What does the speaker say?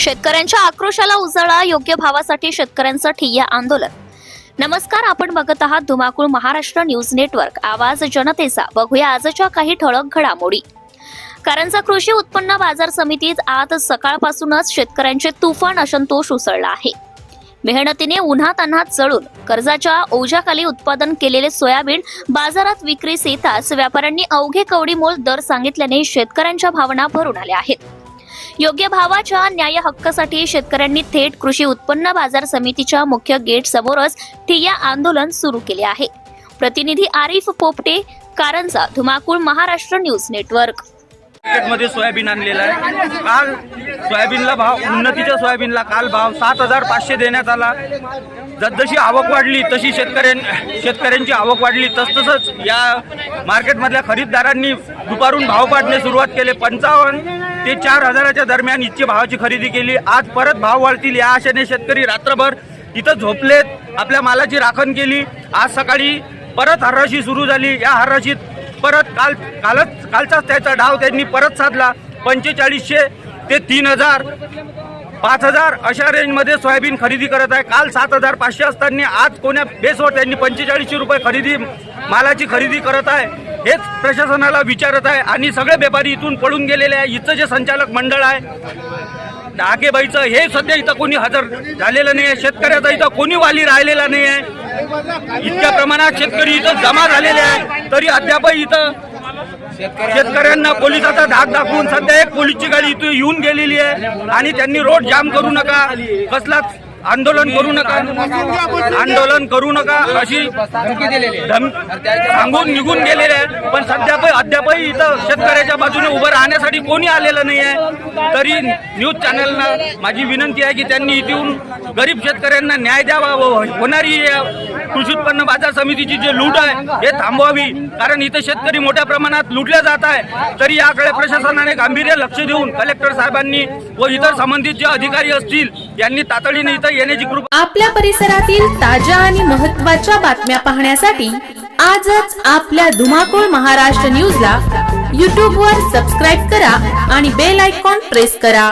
शेतकऱ्यांच्या आक्रोशाला उजाळा योग्य भावासाठी शेतकऱ्यांचं ठिय्या आंदोलन. नमस्कार आपण बघत आहात धुमाकूळ महाराष्ट्र न्यूज नेटवर्क. आवाज जनतेचा. बघूया आजच्या काही ठळक घडामोडी. कारंजा कृषी उत्पन्न बाजार समितीत आज सकाळपासूनच शेतकऱ्यांचे तुफान असंतोष उसळला आहे. मेहनतीने उन्हात अन्हात चढून कर्जाच्या ओझ्याखाली उत्पादन केलेले सोयाबीन बाजारात विक्रीस येताच व्यापाऱ्यांनी अवघे कवडीमोल दर सांगितल्याने शेतकऱ्यांच्या भावना भरून आल्या आहेत. योग्य भावाच्या न्याय हक्कासाठी शेतकऱ्यांनी थेट कृषी उत्पन्न बाजार समितीच्या मुख्य गेट समोरच ठिय्या आंदोलन सुरू केले आहे. प्रतिनिधी आरिफ पोपटे कारंजा धुमाकूळ महाराष्ट्र न्यूज नेटवर्क. मार्केटमध्ये सोयाबीन आणलेला आहे. काल सोयाबीनला भाव उन्नतीच्या सोयाबीनला काल भाव सात हजार पाचशे देण्यात आला. जसजशी आवक वाढली तशी शेतकऱ्यां शेतकऱ्यांची आवक वाढली तसतसंच या मार्केटमधल्या खरीददारांनी दुपारून भाव पाडणे सुरुवात केले. पंचावन्न ते चार हजाराच्या दरम्यान इतकी भावाची खरेदी केली. आज परत भाव वाढतील या आशेने शेतकरी रात्रभर इथं झोपलेत आपल्या मालाची राखण केली. आज सकाळी परत हर्राशी सुरू झाली. या हर्राशीत परत काल कालच कालचाच त्याचा डाव त्यांनी परत साधला. पंचेचाळीसशे ते तीन हजार पाच हजार अशा रेंजमध्ये सोयाबीन खरेदी करत आहे. काल सात हजार पाचशे असताना आज कोण्या बेसवर त्यांनी पंचेचाळीसशे रुपये खरेदी मालाची खरेदी करत आहे. हेच प्रशासनाला विचारत आहे. आणि सगळे व्यापारी इथून पळून गेलेले आहे. इथं जे संचालक मंडळ आहे डाकेबाईचं हे सध्या इथं कोणी हजर झालेलं नाही आहे. शेतकऱ्याचा इथं कोणी वाली राहिलेला नाही आहे. इतक्या प्रमाणात शेतकरी इथं जमा झालेले आहे. तरी अद्यापही इथं शेतकऱ्यांना पोलिसाचा धाक दाखवून सध्या एक पोलीसची गाडी इथं येऊन गेलेली आहे. आणि त्यांनी रोड जाम करू नका. कसलाच आंदोलन करू नका. आंदोलन करू नका. अशी सांगून निघून गेलेले आहेत पण सध्या पण अद्यापही इथं शेतकऱ्याच्या बाजूने उभं राहण्यासाठी कोणी आलेलं नाही आहे. तरी न्यूज चॅनलना माझी विनंती आहे की त्यांनी इथून गरीब शेतकऱ्यांना न्याय द्यावा होणारी कृषी उत्पन्न बाजार समितीची जे लूट आहे हे थांबवावी. कारण इथे शेतकरी मोठ्या प्रमाणात लुटल्या जात आहे. तरी याकडे प्रशासनाने गांभीर्य लक्ष देऊन कलेक्टर साहेबांनी व इतर संबंधित जे अधिकारी असतील यांनी तातडीने इथं येण्याची कृपा आपल्या परिसरातील ताज्या आणि महत्त्वाच्या बातम्या पाहण्यासाठी आजच आपल्या धुमाकूळ महाराष्ट्र न्यूजला यूट्यूबवर सबस्क्राईब करा आणि बेल आयकॉन प्रेस करा.